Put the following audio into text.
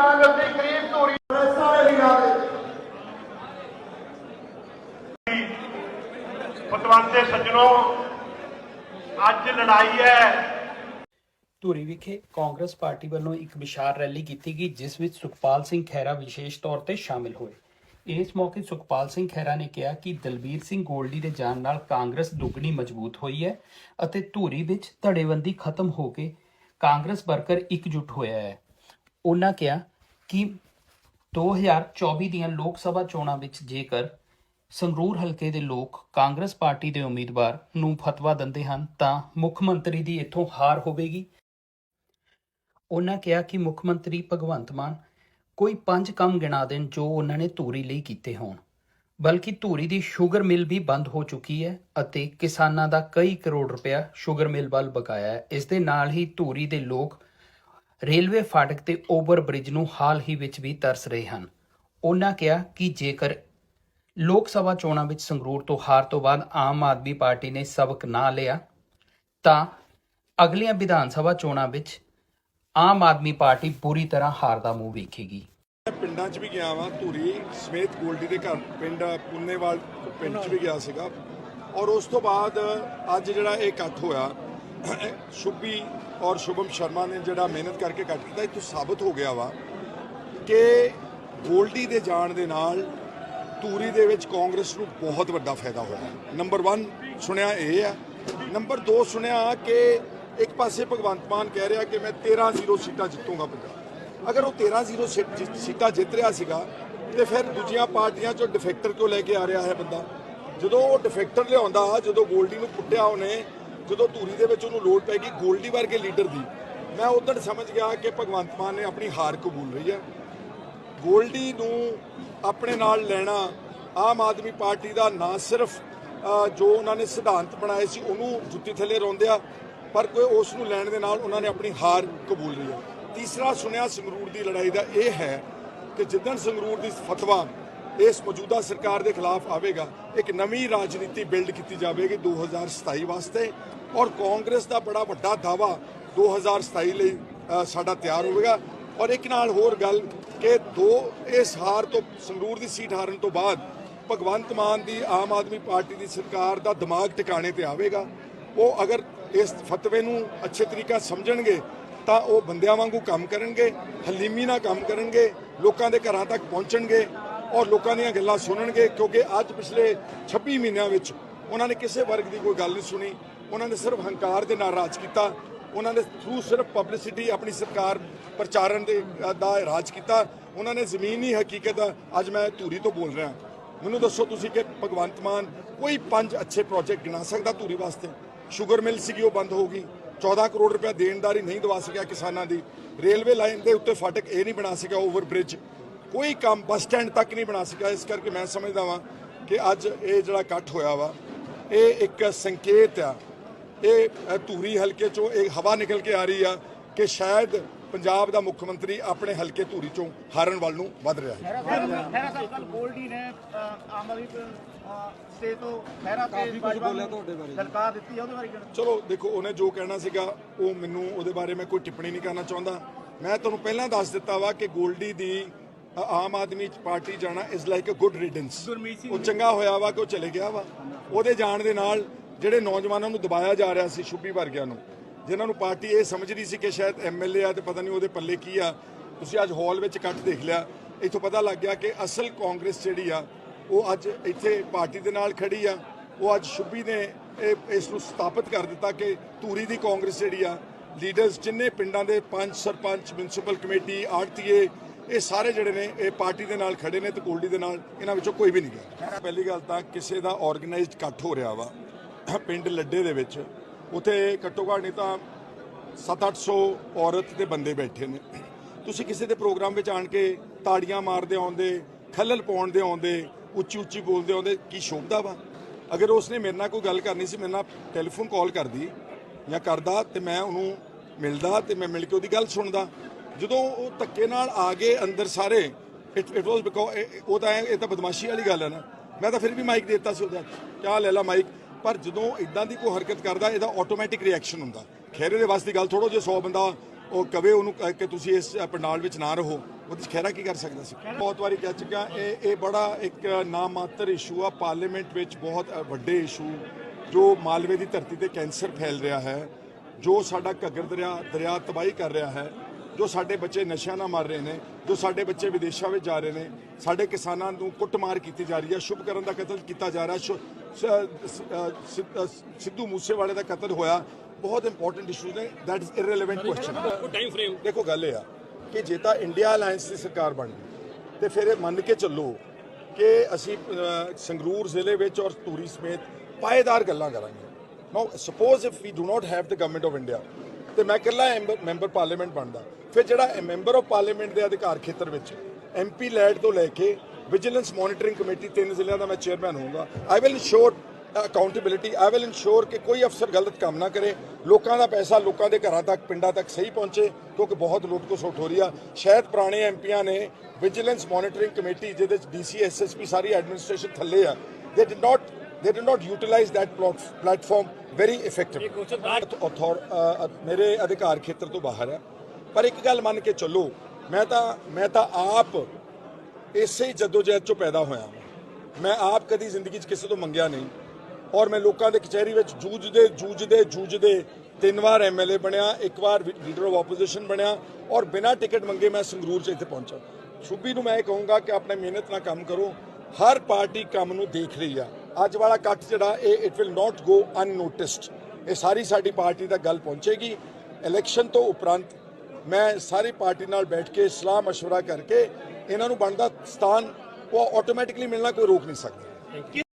ਕਾਂਗਰਸ ਧੂਰੀ ਵਿਖੇ ਕਾਂਗਰਸ ਪਾਰਟੀ ਵੱਲੋਂ ਇੱਕ ਵਿਸ਼ਾਲ ਰੈਲੀ ਕੀਤੀ ਗਈ ਜਿਸ ਵਿੱਚ ਸੁਖਪਾਲ ਸਿੰਘ ਖਹਿਰਾ ਵਿਸ਼ੇਸ਼ ਤੌਰ ਤੇ ਸ਼ਾਮਿਲ ਹੋਏ। ਇਸ ਮੌਕੇ ਸੁਖਪਾਲ ਸਿੰਘ ਖਹਿਰਾ ਨੇ ਕਿਹਾ ਕਿ ਦਲਬੀਰ ਸਿੰਘ ਗੋਲਡੀ ਦੇ ਜਾਣ ਨਾਲ ਕਾਂਗਰਸ ਦੁੱਗਣੀ ਮਜ਼ਬੂਤ ਹੋਈ ਹੈ ਅਤੇ ਧੂਰੀ ਵਿੱਚ ਧੜੇਬੰਦੀ ਖਤਮ ਹੋ ਕੇ ਕਾਂਗਰਸ ਵਰਕਰ ਇਕਜੁੱਟ ਹੋਇਆ ਹੈ। ਉਹਨਾਂ ਕਿਹਾ ਕਿ 2024 ਦੀਆਂ ਲੋਕ ਸਭਾ ਚੋਣਾਂ ਵਿੱਚ ਜੇਕਰ ਸੰਗਰੂਰ ਹਲਕੇ ਦੇ ਲੋਕ ਕਾਂਗਰਸ ਪਾਰਟੀ ਦੇ ਉਮੀਦਵਾਰ ਨੂੰ ਫਤਵਾ ਦਿੰਦੇ ਹਨ, ਤਾਂ ਮੁੱਖ ਮੰਤਰੀ ਦੀ ਇੱਥੋਂ ਹਾਰ ਹੋਵੇਗੀ। ਉਹਨਾਂ ਕਿਹਾ ਕਿ ਮੁੱਖ ਮੰਤਰੀ ਭਗਵੰਤ ਮਾਨ ਕੋਈ ਪੰਜ ਕੰਮ ਗਿਣਾ ਦੇਣ ਜੋ ਉਹਨਾਂ ਨੇ ਧੂਰੀ ਲਈ ਕੀਤੇ ਹੋਣ, ਬਲਕਿ ਧੂਰੀ ਦੀ ਸ਼ੂਗਰ ਮਿਲ ਵੀ ਬੰਦ ਹੋ ਚੁੱਕੀ ਹੈ ਅਤੇ ਕਿਸਾਨਾਂ ਦਾ ਕਈ ਕਰੋੜ ਰੁਪਇਆ ਸ਼ੂਗਰ ਮਿਲ ਵੱਲ ਬਕਾਇਆ ਹੈ। ਇਸ ਦੇ ਨਾਲ ਹੀ ਧੂਰੀ ਦੇ ਲੋਕ ਰੇਲਵੇ ਫਾਟਕ ਤੇ ਓਵਰ ਬ੍ਰਿਜ ਨੂੰ ਹਾਲ ਹੀ ਵਿੱਚ ਵੀ ਤਰਸ ਰਹੇ ਹਨ। ਉਹਨਾਂ ਕਿਹਾ ਕਿ ਜੇਕਰ ਲੋਕ ਸਭਾ ਚੋਣਾਂ ਵਿੱਚ ਸੰਗਰੂਰ ਤੋਂ ਹਾਰ ਤੋਂ ਬਾਅਦ ਆਮ ਆਦਮੀ ਪਾਰਟੀ ਨੇ ਸਬਕ ਨਾ ਲਿਆ, ਤਾਂ ਅਗਲੀਆਂ ਵਿਧਾਨ ਸਭਾ ਚੋਣਾਂ ਵਿੱਚ ਆਮ ਆਦਮੀ ਪਾਰਟੀ ਪੂਰੀ ਤਰ੍ਹਾਂ ਹਾਰ ਦਾ ਮੂੰਹ ਵੇਖੇਗੀ। ਮੈਂ ਪਿੰਡਾਂ 'ਚ ਵੀ ਗਿਆ ਵਾਂ, ਧੂਰੀ ਸਮੇਤ ਗੋਲਡੀ ਦੇ ਘਰ। ਪਿੰਡ ਪੁੰਨੇਵਾਲ ਪਿੰਡ 'ਚ ਵੀ ਗਿਆ ਸੀਗਾ। ਔਰ ਉਸ ਤੋਂ ਬਾਅਦ ਅੱਜ ਜਿਹੜਾ ਇਹ ਇਕੱਠ ਹੋਇਆ, ਸ਼ੁਭੀ ਔਰ ਸ਼ੁਭਮ ਸ਼ਰਮਾ ਨੇ ਜਿਹੜਾ ਮਿਹਨਤ ਕਰਕੇ ਇਕੱਠ ਕੀਤਾ, ਇਹ ਤੋਂ ਸਾਬਤ ਹੋ ਗਿਆ ਵਾ ਕਿ ਗੋਲਡੀ ਦੇ ਜਾਣ ਦੇ ਨਾਲ ਧੂਰੀ ਦੇ ਵਿੱਚ ਕਾਂਗਰਸ ਨੂੰ ਬਹੁਤ ਵੱਡਾ ਫਾਇਦਾ ਹੋਇਆ। ਨੰਬਰ 1 ਸੁਣਿਆ ਇਹ ਆ। ਨੰਬਰ 2 ਸੁਣਿਆ ਕਿ ਇੱਕ ਪਾਸੇ ਭਗਵੰਤ ਮਾਨ ਕਹਿ ਰਿਹਾ ਕਿ ਮੈਂ 13-0 ਸੀਟਾਂ ਜਿੱਤੂੰਗਾ ਪੰਜਾਬ। ਅਗਰ ਉਹ 13-0 ਸੀ- ਜਿ- ਸੀਟਾਂ ਜਿੱਤ ਰਿਹਾ ਸੀਗਾ, ਤੇ ਫਿਰ ਦੂਜੀਆਂ ਪਾਰਟੀਆਂ ਚੋਂ ਡਿਫੈਕਟਰ ਕਿਉਂ ਲੈ ਕੇ ਆ ਰਿਹਾ ਹੈ ਬੰਦਾ? ਜਦੋਂ ਉਹ ਡਿਫੈਕਟਰ ਲਿਆਉਂਦਾ, ਜਦੋਂ ਗੋਲਡੀ ਨੂੰ ਪੁੱਟਿਆ ਉਹਨੇ ਜਦੋਂ ਧੂਰੀ ਦੇ ਵਿੱਚ ਉਹਨੂੰ ਲੋੜ ਪੈ ਗਈ ਗੋਲਡੀ ਵਰਗੇ ਲੀਡਰ ਦੀ, ਮੈਂ ਉਦੋਂ ਸਮਝ ਗਿਆ ਕਿ ਭਗਵੰਤ ਮਾਨ ਨੇ ਆਪਣੀ ਹਾਰ ਕਬੂਲ ਰਹੀ ਹੈ। ਗੋਲਡੀ ਨੂੰ ਆਪਣੇ ਨਾਲ ਲੈਣਾ ਆਮ ਆਦਮੀ ਪਾਰਟੀ ਦਾ ਨਾ ਸਿਰਫ ਜੋ ਉਹਨਾਂ ਨੇ ਸਿਧਾਂਤ ਬਣਾਏ ਸੀ, ਉਹਨੂੰ ਜੁੱਤੀ ਥੱਲੇ ਰੋਂਦਿਆ ਪਰ ਕੋਈ ਉਸ ਨੂੰ ਲੈਣ ਦੇ ਨਾਲ ਉਹਨਾਂ ਨੇ ਆਪਣੀ ਹਾਰ ਕਬੂਲ ਲਈ ਹੈ। ਤੀਸਰਾ ਸੁਣਿਆ ਸੰਗਰੂਰ ਦੀ ਲੜਾਈ ਦਾ ਇਹ ਹੈ ਕਿ ਜਿੱਦਣ ਸੰਗਰੂਰ ਦੀ ਫਤਵਾ ਇਸ ਮੌਜੂਦਾ ਸਰਕਾਰ ਦੇ ਖਿਲਾਫ ਆਵੇਗਾ, ਇੱਕ ਨਵੀਂ ਰਾਜਨੀਤੀ ਬਿਲਡ ਕੀਤੀ ਜਾਵੇਗੀ 2027 ਵਾਸਤੇ ਔਰ ਕਾਂਗਰਸ ਦਾ ਬੜਾ ਵੱਡਾ ਦਾਵਾ 2027 ਲਈ ਸਾਡਾ ਤਿਆਰ ਹੋਵੇਗਾ। ਔਰ ਇੱਕ ਨਾਲ ਹੋਰ ਗੱਲ ਕਿ ਦੋ, ਇਸ ਹਾਰ ਤੋਂ, ਸੰਗਰੂਰ ਦੀ ਸੀਟ ਹਾਰਨ ਤੋਂ ਬਾਅਦ ਭਗਵੰਤ ਮਾਨ ਦੀ ਆਮ ਆਦਮੀ ਪਾਰਟੀ ਦੀ ਸਰਕਾਰ ਦਾ ਦਿਮਾਗ ਟਿਕਾਣੇ ਤੇ ਆਵੇਗਾ। ਉਹ ਅਗਰ ਇਸ ਫਤਵੇ ਨੂੰ ਅੱਛੇ ਤਰੀਕਾ ਸਮਝਣਗੇ, ਤਾਂ ਉਹ ਬੰਦਿਆਂ ਵਾਂਗੂ ਕੰਮ ਕਰਨਗੇ, ਹਲੀਮੀ ਨਾਲ ਕੰਮ ਕਰਨਗੇ, ਲੋਕਾਂ ਦੇ ਘਰਾਂ ਤੱਕ ਪਹੁੰਚਣਗੇ ਔਰ ਲੋਕਾਂ ਦੀਆਂ ਗੱਲਾਂ ਸੁਣਨਗੇ, ਕਿਉਂਕਿ ਅੱਜ ਪਿਛਲੇ 26 ਮਹੀਨਿਆਂ ਵਿੱਚ ਉਹਨਾਂ ਨੇ ਕਿਸੇ ਵਰਗ ਦੀ ਕੋਈ ਗੱਲ ਨਹੀਂ ਸੁਣੀ। ਉਹਨਾਂ ਨੇ ਸਿਰਫ ਹੰਕਾਰ ਦੇ ਨਾਲ ਰਾਜ ਕੀਤਾ। ਉਹਨਾਂ ਨੇ ਥਰੂ ਸਿਰਫ ਪਬਲਿਸਿਟੀ ਆਪਣੀ ਸਰਕਾਰ ਪ੍ਰਚਾਰਨ ਦੇ ਦਾ ਰਾਜ ਕੀਤਾ। ਉਹਨਾਂ ਨੇ ਜ਼ਮੀਨੀ ਹਕੀਕਤ, ਅੱਜ ਮੈਂ ਧੂਰੀ ਤੋਂ ਬੋਲ ਰਿਹਾ। ਮੈਨੂੰ ਦੱਸੋ ਤੁਸੀਂ ਕਿ ਭਗਵੰਤ ਮਾਨ ਕੋਈ ਪੰਜ ਅੱਛੇ ਪ੍ਰੋਜੈਕਟ ਗਿਣਾ ਸਕਦਾ ਧੂਰੀ ਵਾਸਤੇ? ਸ਼ੂਗਰ ਮਿਲ ਸੀਗੀ, ਉਹ ਬੰਦ ਹੋ ਗਈ। 14 ਕਰੋੜ ਰੁਪਏ ਦੇਣਦਾਰੀ ਨਹੀਂ ਦਵਾ ਸਕਿਆ ਕਿਸਾਨਾਂ ਦੀ। ਰੇਲਵੇ ਲਾਈਨ ਦੇ ਉੱਤੇ ਫਾਟਕ ਇਹ ਨਹੀਂ ਬਣਾ ਸਕਿਆ ਓਵਰ ਬ੍ਰਿਜ ਕੋਈ ਕੰਮ ਬੱਸ ਸਟੈਂਡ ਤੱਕ ਨਹੀਂ ਬਣਾ ਸਕਿਆ। ਇਸ ਕਰਕੇ ਮੈਂ ਸਮਝਦਾ ਵਾਂ ਕਿ ਅੱਜ ਇਹ ਜਿਹੜਾ ਇਕੱਠ ਹੋਇਆ ਵਾ ਇਹ ਇੱਕ ਸੰਕੇਤ ਆ। ਇਹ ਧੂਰੀ ਹਲਕੇ ਚੋਂ ਇੱਕ ਹਵਾ ਨਿਕਲ ਕੇ ਆ ਰਹੀ ਆ ਕਿ ਸ਼ਾਇਦ ਪੰਜਾਬ ਦਾ ਮੁੱਖ ਮੰਤਰੀ ਆਪਣੇ ਹਲਕੇ ਧੂਰੀ ਚੋਂ ਹਾਰਨ ਵੱਲ ਨੂੰ ਵੱਧ ਰਿਹਾ ਹੈ। ਖੈਰਾ ਸਾਹਿਬ ਕੱਲ ਗੋਲਡੀ ਨੇ ਅਹ, ਆਮ ਆਦਮੀ ਸਟੇ ਤੋਂ ਖੈਰਾ ਤੇ ਬਾਜਵਾ ਨੂੰ ਲਲਕਾਰ ਦਿੱਤੀ ਹੈ ਉਹਦੇ ਬਾਰੇ ਕਿਹੜਾ? ਚਲੋ ਦੇਖੋ ਉਹਨੇ ਜੋ ਕਹਿਣਾ ਸੀਗਾ ਉਹ ਮੈਨੂੰ ਉਹਦੇ ਬਾਰੇ ਮੈਂ ਕੋਈ ਟਿੱਪਣੀ ਨਹੀਂ ਕਰਨਾ ਚਾਹੁੰਦਾ। ਮੈਂ ਤੁਹਾਨੂੰ ਪਹਿਲਾਂ ਦੱਸ ਦਿੱਤਾ ਵਾ ਕਿ ਗੋਲਡੀ ਦੀ ਆਮ ਆਦਮੀ ਪਾਰਟੀ ਜਾਣਾ is like a good riddance ਉਹ ਚੰਗਾ ਹੋਇਆ ਵਾ ਕਿ ਉਹ ਚਲੇ ਗਿਆ ਵਾ। ਉਹਦੇ ਜਾਣ ਦੇ ਨਾਲ ਜਿਹੜੇ ਨੌਜਵਾਨਾਂ ਨੂੰ ਦਬਾਇਆ ਜਾ ਰਿਹਾ ਸੀ ਸ਼ੁਭੀ ਵਰਗਿਆਂ ਨੂੰ ਜਿਨ੍ਹਾਂ ਨੂੰ ਪਾਰਟੀ ਇਹ ਸਮਝ ਰਹੀ ਸੀ ਕਿ ਸ਼ਾਇਦ ਐਮਐਲਏ ਆ ਤੇ ਪਤਾ ਨਹੀਂ ਉਹਦੇ ਪੱਲੇ ਕੀ ਆ। ਤੁਸੀਂ ਅੱਜ ਹਾਲ ਵਿੱਚ ਇਕੱਠ ਦੇਖ ਲਿਆ ਇੱਥੋਂ ਪਤਾ ਲੱਗ ਗਿਆ ਕਿ ਅਸਲ ਕਾਂਗਰਸ ਜਿਹੜੀ ਆ ਉਹ ਅੱਜ ਇੱਥੇ ਪਾਰਟੀ ਦੇ ਨਾਲ ਖੜੀ ਆ। ਉਹ ਅੱਜ ਸ਼ੁਭੀ ਨੇ ਇਹ ਇਸ ਨੂੰ ਸਥਾਪਿਤ ਕਰ ਦਿੱਤਾ ਕਿ ਧੂਰੀ ਦੀ ਕਾਂਗਰਸ ਜਿਹੜੀ ਆ ਲੀਡਰਸ ਜਿੰਨੇ ਪਿੰਡਾਂ ਦੇ ਪੰਚ ਸਰਪੰਚ ਮਿਊਨਿਸਪਲ ਕਮੇਟੀ ਆੜਤੀਏ ਇਹ ਸਾਰੇ ਜਿਹੜੇ ਨੇ, ਇਹ ਪਾਰਟੀ ਦੇ ਨਾਲ ਖੜੇ ਨੇ ਤੇ ਗੋਲਡੀ ਦੇ ਨਾਲ ਇਹਨਾਂ ਵਿੱਚੋਂ ਕੋਈ ਵੀ ਨਹੀਂ ਗਿਆ। ਪਹਿਲੀ ਗੱਲ ਤਾਂ ਕਿਸੇ ਦਾ ਆਰਗੇਨਾਈਜ਼ਡ ਇਕੱਠ ਹੋ ਰਿਹਾ ਵਾ, ਪਿੰਡ ਲੱਡੇ ਦੇ ਵਿੱਚ, ਉਥੇ ਘੱਟੋ ਘੱਟ ਨਹੀਂ ਤਾਂ 7-800 ਔਰਤ ਤੇ ਬੰਦੇ ਬੈਠੇ ਨੇ। ਤੁਸੀਂ ਕਿਸੇ ਦੇ ਪ੍ਰੋਗਰਾਮ ਵਿੱਚ ਆਣ ਕੇ ਤਾੜੀਆਂ ਮਾਰਦੇ ਆਉਂਦੇ, ਖੱਲਲ ਪਾਉਣ ਦੇ ਆਉਂਦੇ ਉੱਚੀ ਉੱਚੀ ਬੋਲਦੇ ਆਉਂਦੇ, ਕੀ ਸ਼ੋਭਦਾ ਵਾ? ਅਗਰ ਉਸਨੇ ਮੇਰੇ ਨਾਲ ਕੋਈ ਗੱਲ ਕਰਨੀ ਸੀ, ਮੇਰੇ ਨਾਲ ਟੈਲੀਫੋਨ ਕਾਲ ਕਰਦੀ ਜਾਂ ਕਰਦਾ ਤੇ ਮੈਂ ਉਹਨੂੰ ਮਿਲਦਾ ਤੇ ਮੈਂ ਮਿਲ ਕੇ ਉਹਦੀ ਗੱਲ ਸੁਣਦਾ। ਜਦੋਂ ਉਹ ਧੱਕੇ ਨਾਲ ਆ ਗਏ ਅੰਦਰ ਸਾਰੇ ਇਟ ਇਟ ਵਾਸ ਬਿਕੋ ਉਹ ਤਾਂ ਇਹ ਤਾਂ ਬਦਮਾਸ਼ੀ ਵਾਲੀ ਗੱਲ ਹੈ ਨਾ। ਮੈਂ ਤਾਂ ਫਿਰ ਵੀ ਮਾਈਕ ਦਿੱਤਾ ਸੀ ਉਹਦਾ ਕਿਆ ਲੈ ਲਾ ਮਾਈਕ ਪਰ ਜਦੋਂ ਇਦਾਂ ਦੀ ਕੋਈ ਹਰਕਤ ਕਰਦਾ, ਇਹਦਾ ਆਟੋਮੈਟਿਕ ਰਿਐਕਸ਼ਨ ਹੁੰਦਾ। ਖੈਰੇ ਦੇ ਵਾਸਤੇ ਗੱਲ ਥੋੜੋ ਜੇ 100 ਬੰਦਾ ਉਹ ਕਵੇ ਉਹਨੂੰ ਕਿ ਤੁਸੀਂ ਇਸ ਪੰਡਾਲ ਵਿੱਚ ਨਾ ਰਹੋ। ਉਹਦੇ 'ਚ ਖੈਰਾ ਕੀ ਕਰ ਸਕਦਾ ਸੀ? ਬਹੁਤ ਵਾਰੀ ਕਹਿ ਚੁੱਕਿਆ, ਇਹ ਇਹ ਬੜਾ ਇੱਕ ਨਾਮਾਤਰ ਇਸ਼ੂ ਆ। ਪਾਰਲੀਮੈਂਟ ਵਿੱਚ ਬਹੁਤ ਵੱਡੇ ਇਸ਼ੂ ਜੋ ਮਾਲਵੇ ਦੀ ਧਰਤੀ ਤੇ ਕੈਂਸਰ ਫੈਲ ਰਿਹਾ ਹੈ, ਜੋ ਸਾਡਾ ਘੱਗਰ ਦਰਿਆ ਦਰਿਆ ਤਬਾਹੀ ਕਰ ਰਿਹਾ ਹੈ ਜੋ ਸਾਡੇ ਬੱਚੇ ਨਸ਼ਿਆਂ ਨਾਲ ਮਰ ਰਹੇ ਨੇ, ਜੋ ਸਾਡੇ ਬੱਚੇ ਵਿਦੇਸ਼ਾਂ ਵਿੱਚ ਜਾ ਰਹੇ ਨੇ, ਸਾਡੇ ਕਿਸਾਨਾਂ ਨੂੰ ਕੁੱਟਮਾਰ ਕੀਤੀ ਜਾ ਰਹੀ ਹੈ, ਸ਼ੁਭ ਕਰਨ ਦਾ ਕਤਲ ਕੀਤਾ ਜਾ ਰਿਹਾ, ਸ਼ੁ- ਸਿੱਧੂ ਮੂਸੇਵਾਲੇ ਦਾ ਕਤਲ ਹੋਇਆ। ਬਹੁਤ ਇੰਪੋਰਟੈਂਟ ਇਸ਼ੂ ਨੇ ਦੈਟ ਇਜ਼ ਇਰਰੈਲੇਵੈਂਟ ਕੁਐਸਚਨ ਦੇਖੋ, ਗੱਲ ਇਹ ਆ ਕਿ ਜੇ ਤਾਂ ਇੰਡੀਆ ਅਲਾਈਅੰਸ ਦੀ ਸਰਕਾਰ ਬਣ ਗਈ, ਤੇ ਫਿਰ ਇਹ ਮੰਨ ਕੇ ਚੱਲੋ ਕਿ ਅਸੀਂ ਸੰਗਰੂਰ ਜ਼ਿਲ੍ਹੇ ਵਿੱਚ ਔਰ ਧੂਰੀ ਸਮੇਤ ਪਾਏਦਾਰ ਗੱਲਾਂ ਕਰਾਂਗੇ। Now suppose if we do not have the government of India ਤੇ ਮੈਂ ਇਕੱਲਾ ਮੈਂਬਰ ਪਾਰਲੀਮੈਂਟ ਬਣਦਾ ਫਿਰ ਜਿਹੜਾ ਮੈਂਬਰ ਆਫ ਪਾਰਲੀਮੈਂਟ ਦੇ ਅਧਿਕਾਰ ਖੇਤਰ ਵਿੱਚ ਐਮਪੀ ਲੈਡ ਤੋਂ ਲੈ ਕੇ ਵਿਜੀਲੈਂਸ ਮੋਨੀਟਰਿੰਗ ਕਮੇਟੀ ਤਿੰਨ ਜ਼ਿਲ੍ਹਿਆਂ ਦਾ ਮੈਂ ਚੇਅਰਮੈਨ ਹੋਊਂਗਾ। I will ensure accountability I will ensure ਕਿ ਕੋਈ ਅਫਸਰ ਗਲਤ ਕੰਮ ਨਾ ਕਰੇ ਲੋਕਾਂ ਦਾ ਪੈਸਾ ਲੋਕਾਂ ਦੇ ਘਰਾਂ ਤੱਕ ਪਿੰਡਾਂ ਤੱਕ ਸਹੀ ਪਹੁੰਚੇ ਕਿਉਂਕਿ ਬਹੁਤ ਲੁੱਟ ਖਸੁੱਟ ਹੋ ਰਹੀ ਆ। ਸ਼ਾਇਦ ਪੁਰਾਣੇ ਐਮਪੀਆਂ ਨੇ ਵਿਜੀਲੈਂਸ ਮੋਨੀਟਰਿੰਗ ਕਮੇਟੀ ਜਿਹਦੇ ਚ ਡੀਸੀ ਐਸਐਸਪੀ ਸਾਰੀ ਐਡਮਿਨਿਸਟ੍ਰੇਸ਼ਨ ਥੱਲੇ ਆ they did not they did not utilize that plat- platform very effectively. ਮੇਰੇ ਅਧਿਕਾਰ ਖੇਤਰ ਤੋਂ ਬਾਹਰ ਹੈ ਪਰ ਇੱਕ ਗੱਲ ਮੰਨ ਕੇ ਚੱਲੋ, ਮੈਂ ਤਾਂ ਮੈਂ ਤਾਂ ਆਪ ਇਸੇ ਹੀ ਜਦੋਜਹਿਦ ਚੋਂ ਪੈਦਾ ਹੋਇਆ ਮੈਂ ਆਪ ਕਦੀ ਜ਼ਿੰਦਗੀ 'ਚ ਕਿਸੇ ਤੋਂ ਮੰਗਿਆ ਨਹੀਂ। ਔਰ ਮੈਂ ਲੋਕਾਂ ਦੇ ਕਚਹਿਰੀ ਵਿੱਚ ਜੂਝਦੇ ਜੂਝਦੇ ਜੂਝਦੇ ਤਿੰਨ ਵਾਰ ਐਮਐਲਏ ਬਣਿਆ, ਇੱਕ ਵਾਰ ਲੀਡਰ ਆਫ ਆਪੋਜੀਸ਼ਨ ਬਣਿਆ ਔਰ ਬਿਨਾਂ ਟਿਕਟ ਮੰਗੇ ਮੈਂ ਸੰਗਰੂਰ 'ਚ ਇੱਥੇ ਪਹੁੰਚਾ। ਸ਼ੁਭੀ ਨੂੰ ਮੈਂ ਇਹ ਕਹੂੰਗਾ ਕਿ ਆਪਣੇ ਮਿਹਨਤ ਨਾਲ ਕੰਮ ਕਰੋ। ਹਰ ਪਾਰਟੀ ਕੰਮ ਨੂੰ ਦੇਖ ਰਹੀ ਆ। ਅੱਜ ਵਾਲਾ ਕੱਟ ਜਿਹੜਾ, ਇਹ ਇਟ ਵਿਲ ਨਾਟ ਗੋ ਅਨਨੋਟਿਸਡ ਇਹ ਸਾਰੀ ਸਾਡੀ ਪਾਰਟੀ ਤੱਕ ਗੱਲ ਪਹੁੰਚੇਗੀ। ਇਲੈਕਸ਼ਨ ਤੋਂ ਉਪਰੰਤ ਮੈਂ ਸਾਰੀ ਪਾਰਟੀ ਨਾਲ ਬੈਠ ਕੇ ਸਲਾਹ مشورہ ਕਰਕੇ ਇਹਨਾਂ ਨੂੰ ਬਣਦਾ ਸਥਾਨ ਉਹ ਆਟੋਮੈਟਿਕਲੀ ਮਿਲਣਾ ਕੋਈ ਰੋਕ ਨਹੀਂ ਸਕਦਾ